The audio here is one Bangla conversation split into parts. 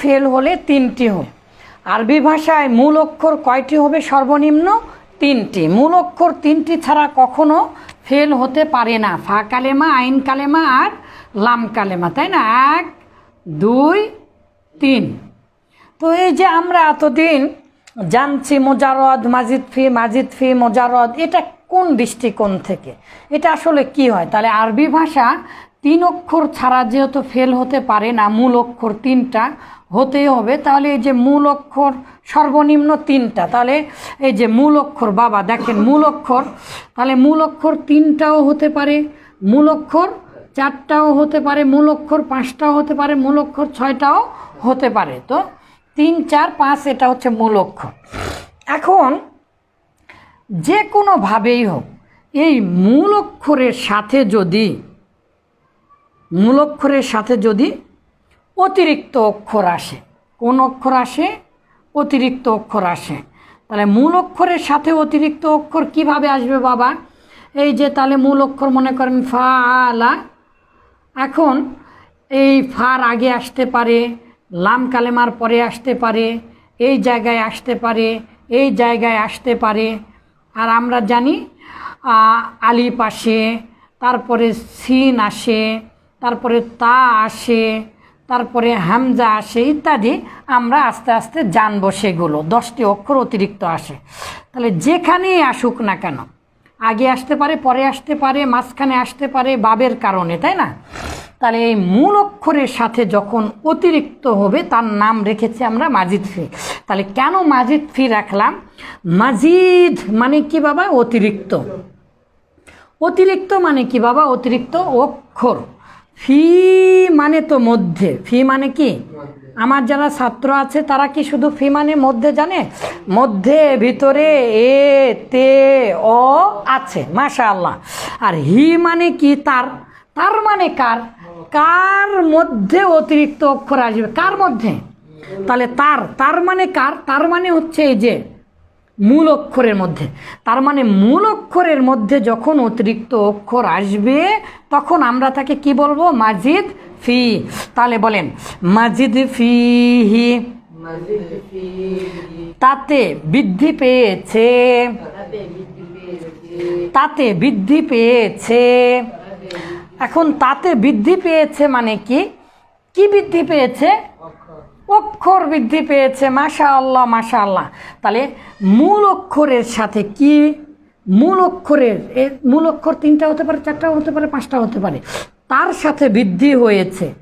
ফেল হলে তিনটি হয় আরবি ভাষায় মূল অক্ষর কয়টি হবে? সর্বনিম্ন তিনটি। মূল অক্ষর তিনটি ছাড়া কখনো ফেল হতে পারে না। ফা কালেমা, আইন কালেমা আর লাম কালেমা, তাই না? এক, দুই, তিন। তো এই যে আমরা এতদিন জানছি মোজারদ মাজিদ ফি মাজিদ ফি মোজারদ এটা কোন দৃষ্টিকোণ থেকে? এটা আসলে কি হয়? তাহলে আরবি ভাষা তিন অক্ষর ছাড়া যেহেতু ফেল হতে পারে না, মূল অক্ষর তিনটা হতেই হবে, তাহলে এই যে মূল অক্ষর সর্বনিম্ন তিনটা, তাহলে এই যে মূল অক্ষর, বাবা দেখেন মূল অক্ষর, তাহলে মূল অক্ষর তিনটাও হতে পারে, মূল অক্ষর চারটাও হতে পারে, মূল অক্ষর পাঁচটাও হতে পারে, মূল অক্ষর ছয়টাও হতে পারে, তো তিন, চার, পাঁচ, এটা হচ্ছে মূল অক্ষর। এখন যে কোনোভাবেই হোক, এই মূল অক্ষরের সাথে যদি মূল অক্ষরের সাথে যদি অতিরিক্ত অক্ষর আসে কোন অক্ষর আসে? অতিরিক্ত অক্ষর আসে। তাহলে মূল অক্ষরের সাথে অতিরিক্ত অক্ষর কীভাবে আসবে বাবা? এই যে তাহলে মূল অক্ষর মনে করেন ফা আলা এখন এই ফার আগে আসতে পারে লাম কালেমার পরে আসতে পারে এই জায়গায় আসতে পারে এই জায়গায় আসতে পারে। আর আমরা জানি আ, আলিফ আসে তারপরে সিন আসে তারপরে তা আসে, তারপরে হামজা আসে ইত্যাদি, আমরা আস্তে আস্তে জানব সেগুলো। দশটি অক্ষর অতিরিক্ত আসে। তাহলে যেখানেই আসুক না কেন, আগে আসতে পারে, পরে আসতে পারে, মাঝখানে আসতে পারে, বাবের কারণে, তাই না? তাহলে এই মূল অক্ষরের সাথে যখন অতিরিক্ত হবে, তার নাম রেখেছি আমরা মাজিদ ফি। তাহলে কেন মাজিদ ফি রাখলাম? মাজিদ মানে কি বাবা? অতিরিক্ত। অতিরিক্ত মানে কি বাবা? অতিরিক্ত অক্ষর। ফি মানে তো মধ্যে। ফি মানে কি? আমার যারা ছাত্র আছে, তারা কি শুধু ফি মানে মধ্যে জানে? মধ্যে, ভিতরে, এ, তে, অ আছে মাশা আল্লাহ আর হি মানে কি? তার। তার মানে কার? কার মধ্যে অতিরিক্ত অক্ষর আসবে? কার মধ্যে? তাহলে তার। তার মানে কার? তার মানে হচ্ছে এই যে মূল অক্ষরের মধ্যে। তার মানে মূল অক্ষরের মধ্যে যখন অতিরিক্ত অক্ষর আসবে, তখন আমরা তাকে কি বলব? মাজিদ ফি। তাহলে বলেন, মাজিদ ফি হি। তাতে বৃদ্ধি পেয়েছে। তাতে বৃদ্ধি পেয়েছে। এখন তাতে বৃদ্ধি পেয়েছে মানে কি? কি বৃদ্ধি পেয়েছে? অক্ষর বৃদ্ধি পেয়েছে মাশা আল্লাহ মাশা আল্লাহ তাহলে মূল অক্ষরের সাথে কি? মূল অক্ষরের মূল অক্ষর তিনটা হতে পারে, চারটাও হতে পারে পাঁচটা হতে পারে। তার সাথে বৃদ্ধি হয়েছে।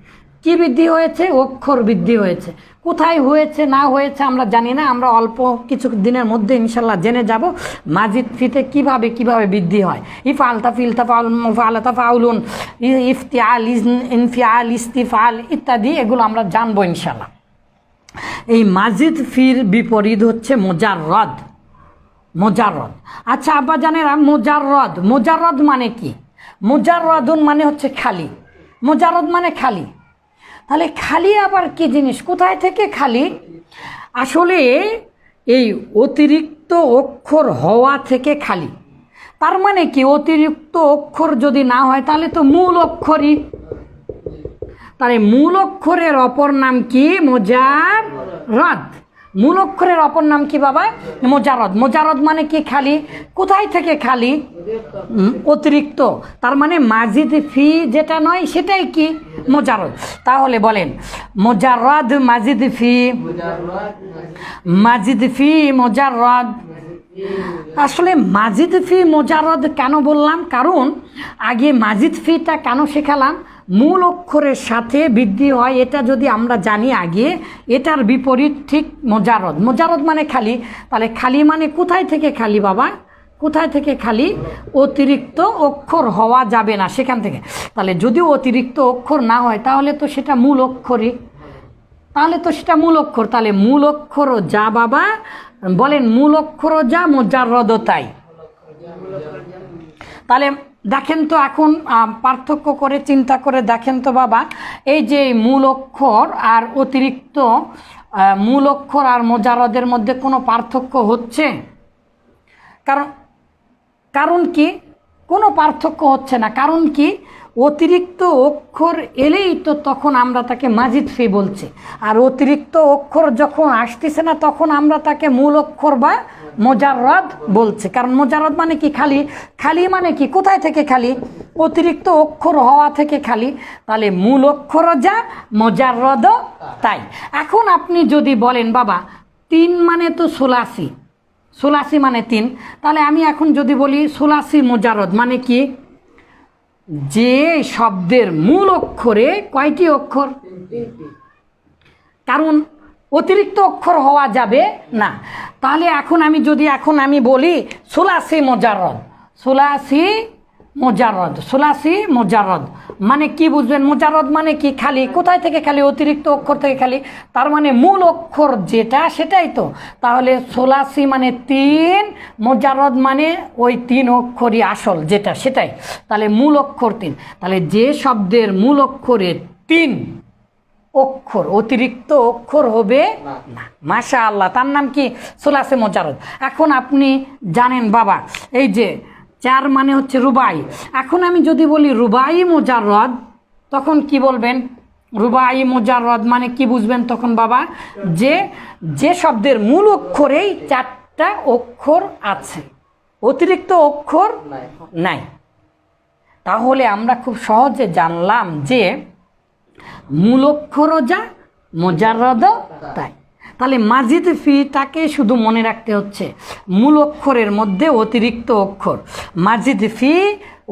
কি বৃদ্ধি হয়েছে? অক্ষর বৃদ্ধি হয়েছে। কোথায় হয়েছে, না হয়েছে আমরা জানি না, আমরা অল্প কিছু দিনের মধ্যে ইনশাল্লাহ জেনে যাব, মাজিদ ফিতে কীভাবে কীভাবে বৃদ্ধি হয়। ইফ আলতা ফিলতা ফালতা ফাউলুন, ই- ইফতিয়াল ইজ- ইনফিয়াল, ইস্তিফাল ইত্যাদি, এগুলো আমরা জানব ইনশাল্লাহ এই মাজিদ ফির বিপরীত হচ্ছে মোজাররদ। মোজাররদ। আচ্ছা আব্বা জানেরা, মোজাররদ। মোজাররদ মানে কি? মোজাররদুন মানে হচ্ছে খালি। মোজাররদ মানে খালি। তাহলে খালি আবার কি জিনিস? কোথায় থেকে খালি? আসলে এই অতিরিক্ত অক্ষর হওয়া থেকে খালি। তার মানে কি? অতিরিক্ত অক্ষর যদি না হয়, তাহলে তো মূল অক্ষরই। তাহলে মূল অক্ষরের অপর নাম কি? মোজার রদ। মূল অক্ষরের অপর নাম কি বাবা? মোজারদ মোজারদ মানে কি খালি? কোথায় থেকে খালি? অতিরিক্ত। তার মানে মাজিদ ফি যেটা নয়, সেটাই কি? মোজারদ তাহলে বলেন মোজারদ মাজিদ ফি। মাজিদ ফি মোজারদ আসলে মাজিদ ফি মোজারদ কেন বললাম? কারণ আগে মাজিদ ফিটা কেন শেখালাম? মূল অক্ষরের সাথে বৃদ্ধি হয়, এটা যদি আমরা জানি আগে, এটার বিপরীত ঠিক মোজারদ মোজারদ মানে খালি। তাহলে খালি মানে কোথায় থেকে খালি বাবা? কোথায় থেকে খালি? অতিরিক্ত অক্ষর হওয়া যাবে না সেখান থেকে। তাহলে যদি অতিরিক্ত অক্ষর না হয়, তাহলে তো সেটা মূল অক্ষরই। তাহলে তো সেটা মূল অক্ষর। তাহলে মূল অক্ষরও যা বাবা? বলেন মূল অক্ষরও যা মোজারদ তাই তাহলে দেখেন তো এখন পার্থক্য করে, চিন্তা করে দেখেন তো বাবা, এই যে মূল অক্ষর আর অতিরিক্ত মূল অক্ষর আর মোজারদের মধ্যে কোনো পার্থক্য হচ্ছে? কারণ কারণ কি? কোনো পার্থক্য হচ্ছে না। কারণ কি? অতিরিক্ত অক্ষর এলেই তো তখন আমরা তাকে মাজিদ ফি বলছি। আর অতিরিক্ত অক্ষর যখন আসতেছে না, তখন আমরা তাকে মূল অক্ষর বা মোজাররদ বলছি। কারণ মোজাররদ মানে কি? খালি খালি মানে কি? কোথায় থেকে খালি? অতিরিক্ত অক্ষর হওয়া থেকে খালি। তাহলে মূল অক্ষরও যা, মোজাররদও তাই। এখন আপনি যদি বলেন, বাবা, তিন মানে তো সোলাসি সোলাসি মানে তিন। তাহলে আমি এখন যদি বলি সোলাসি মোজারদ মানে কি? যে শব্দের মূল অক্ষরে কয়টি অক্ষর? কারণ অতিরিক্ত অক্ষর হওয়া যাবে না। তাহলে এখন আমি যদি, এখন আমি বলি সোলাসি মোজারদ সোলাসি মোজারদ সোলাসি মোজারদ মানে কি বুঝবেন? মোজারদ মানে কি? খালি, কোথায় থেকে খালি? অতিরিক্ত অক্ষর থেকে খালি? তার মানে মূল অক্ষর যেটা, সেটাই তো। তাহলে সোলাসি মানে তিন মোজারদ মানে ওই তিন অক্ষরই আসল যেটা, সেটাই। তাহলে মূল অক্ষর তিন। তাহলে যে শব্দের মূল অক্ষরে তিন অক্ষর, অতিরিক্ত অক্ষর হবে না। মাশা আল্লাহ তার নাম কি? সোলাসে মোজারদ এখন আপনি জানেন, বাবা, এই যে চার মানে হচ্ছে রুবাই। এখন আমি যদি বলি রুবাই মোজারদ তখন কি বলবেন? রুবাই মোজারদ মানে কি বুঝবেন তখন বাবা? যে যে শব্দের মূল অক্ষরেই চারটা অক্ষর আছে। অতিরিক্ত অক্ষর নাই। তাহলে আমরা খুব সহজে জানলাম যে মূল অক্ষরও যা মোজারদও তাই। তাহলে মাজিদ ফিটাকে শুধু মনে রাখতে হচ্ছে, মূল অক্ষরের মধ্যে অতিরিক্ত অক্ষর। মাজিদ ফি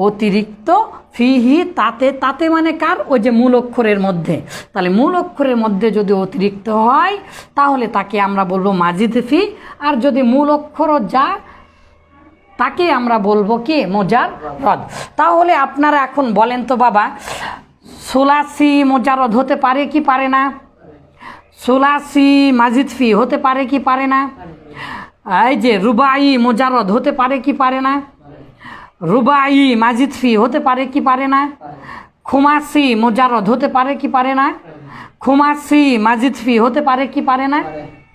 অতিরিক্ত, ফিহি তাতে তাতে মানে কার? ওই যে মূল অক্ষরের মধ্যে। তাহলে মূল অক্ষরের মধ্যে যদি অতিরিক্ত হয়, তাহলে তাকে আমরা বলব মাজিদ ফি। আর যদি মূল অক্ষরও যা, তাকে আমরা বলব কি? মোজার রদ। তাহলে আপনারা এখন বলেন তো বাবা, সোলাসি মোজারদ হতে পারে কি পারে না? সোলাসি মাজিদ ফি হতে পারে কি পারে না? এই যে রুবাই মোজারদ হতে পারে কি পারে না? রুবাই মাজিদ ফি হতে পারে কি পারে না? খুমাসি মোজারদ হতে পারে কি পারে না? খুমাসি মাজিদ ফি হতে পারে কি পারে না?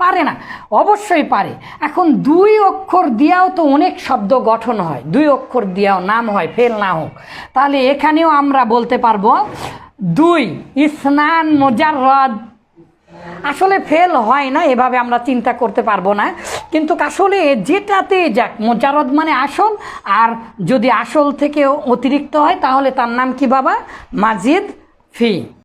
পারে না। অবশ্যই পারে। এখন দুই অক্ষর দিয়াও তো অনেক শব্দ গঠন হয়। দুই অক্ষর দিয়াও নাম হয়, ফেল না হোক। তাহলে এখানেও আমরা বলতে পারব, দুই ইসনান মোজাররদ আসলে ফেল হয় না, এভাবে আমরা চিন্তা করতে পারব না। কিন্তু আসলে যেটাতে যাক মোজারদ মানে আসল, আর যদি আসল থেকে অতিরিক্ত হয়, তাহলে তার নাম কি বাবা? মাজিদ ফি।